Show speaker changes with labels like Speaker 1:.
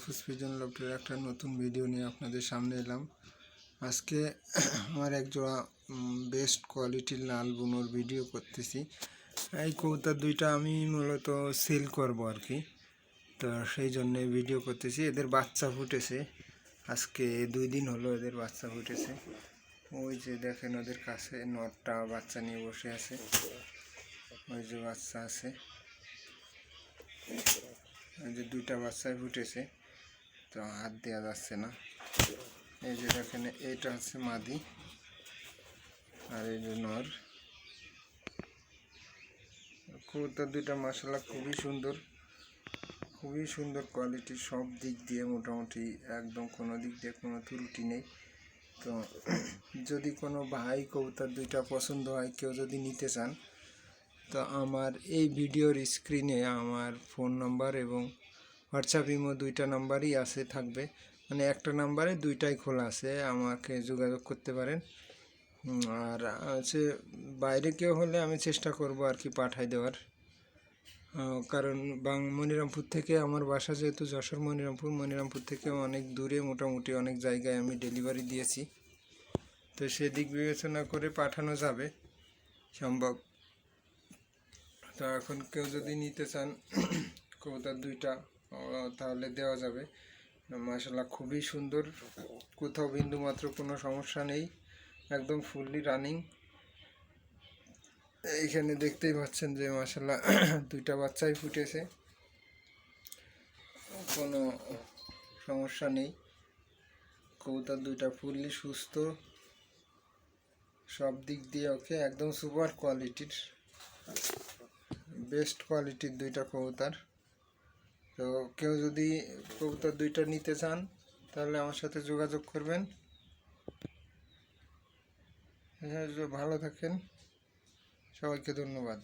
Speaker 1: Mahfuz pigeon লফটের একটা নতুন video নিয়ে আপনাদের সামনে এলাম। আজকে আমার এক জোড়া বেস্ট কোয়ালিটির লাল বুনোর ভিডিও করতেছি। এই কবুতর দুইটা আমি মূলত সেল করব আর কি। তো সেই জন্য ভিডিও করতেছি। এদের বাচ্চা ফুটেছে। আজকে দুই দিন হলো এদের বাচ্চা ফুটেছে। ওই যে দেখেন ওদের কাছে নটটা বাচ্চা নিয়ে বসে আছে। ওই যে বাচ্চা আছে। এই যে দুইটা বাচ্চাই ফুটেছে। তো হাত দেওয়া যাচ্ছে না। এই যে দেখেন, এইটা হচ্ছে মাদি আর এই যে নর। কবুতর দুইটা মশলা খুবই সুন্দর খুবই সুন্দর কোয়ালিটি সব দিক দিয়ে মোটামুটি একদম কোনো দিক দিয়ে কোনো ত্রুটি নেই। তো যদি কোনো ভাই কবুতর দুইটা পছন্দ হয়, কেউ যদি নিতে চান, তো আমার এই ভিডিওর স্ক্রিনে আমার ফোন নাম্বার এবং হোয়াটসঅ্যাপ ইমো দুইটা নাম্বারই আছে, থাকবে। মানে একটা নাম্বারে দুইটাই খোলা আছে, আমাকে যোগাযোগ করতে পারেন। আর হচ্ছে বাইরে কেউ হলে আমি চেষ্টা করব আর কি পাঠাই দেওয়ার। কারণ বাং মনিরামপুর থেকে আমার বাসা যেহেতু যশোর মনিরামপুর মনিরামপুর থেকে অনেক দূরে, মোটামুটি অনেক জায়গায় আমি ডেলিভারি দিয়েছি। তো সেদিক বিবেচনা করে পাঠানো যাবে, সম্ভব। তো এখন কেউ যদি নিতে চান, কবুতর দুইটা। তাহলে দেওয়া যাবে। মাসাল্লাহ খুবই সুন্দর। কোথাও বিন্দু মাত্র কোনো সমস্যা নেই। একদম ফুললি রানিং এইখানে দেখতেই পাচ্ছেন যে মাসাল্লাহ দুইটা বাচ্চাই ফুটেছে। কোনো সমস্যা নেই। কবুতর দুইটা ফুললি সুস্থ। সব দিক দিয়ে ওকে। একদম সুপার কোয়ালিটির বেস্ট কোয়ালিটির দুইটা কবুতর। তো কেউ যদি কবুতর দুইটা নিতে চান, তাহলে আমার সাথে যোগাযোগ করবেন। হ্যাঁ ভালো থাকেন। সবাইকে ধন্যবাদ।